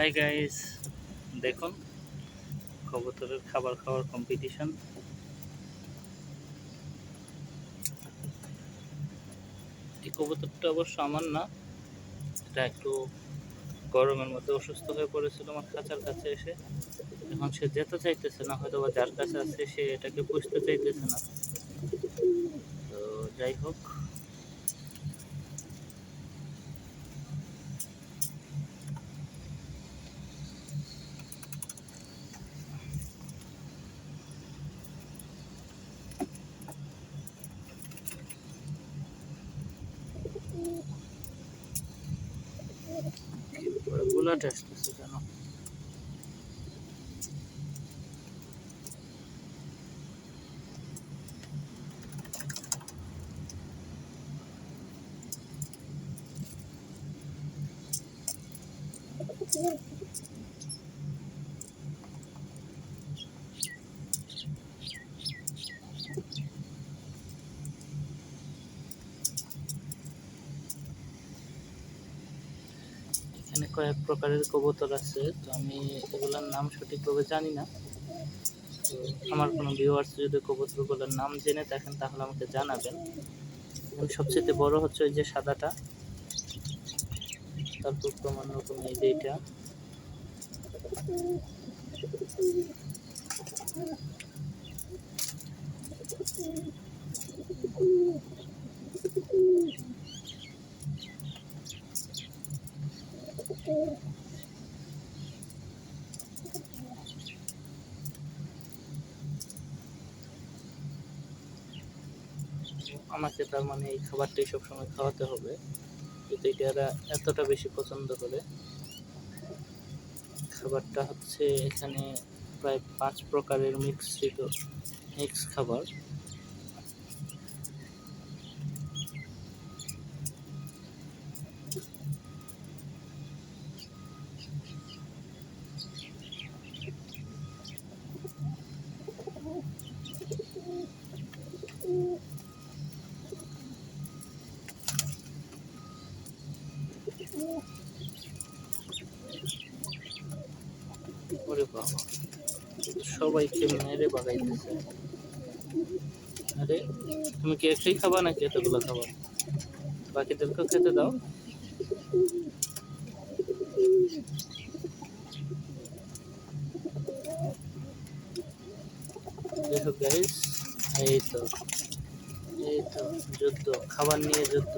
Hi guys দেখুন, কবুতরের খাবার খাওয়ার কম্পিটিশন এই কবুতরটা অবশ্য আমার না। এটা একটু গরমের মধ্যে অসুস্থ হয়ে পড়েছিল আমার খাঁচার কাছে এসে। এখন সে যেতে চাইতেছে না হয়তো বা যার কাছে আছে সে এটাকে পুষতে চাইতেছে না। তো যাই হোক বুলেট আসতেছে কেন এখানে কয়েক প্রকারের কবুতর আছে, তো আমি এগুলোর নাম সঠিকভাবে জানি না। তো আমার কোনো ভিউয়ার্স যদি কবুতরগুলোর নাম জেনে থাকেন, তাহলে আমাকে জানাবেন। সবচেয়ে বড় হচ্ছে ওই যে সাদাটা। তারপর ক্রমান্বয়ে রকম এই যে এইটা আমাকে তার মানে এই খাবারটাই সবসময় খাওয়াতে হবে যদি এটা এতটা বেশি পছন্দ করে। খাবারটা হচ্ছে এখানে প্রায় পাঁচ প্রকারের মিশ্রিত মিক্স খাবার। বাবা সবাইকে মেরে বাগাইতেছে। আরে, তুমি কি একটাই খাবা নাকি এতগুলো খাবার? বাকিদেরকেও খেতে দাও। দেখো গাইস এই তো এই তো, যুদ্ধ, খাবার নিয়ে যুদ্ধ।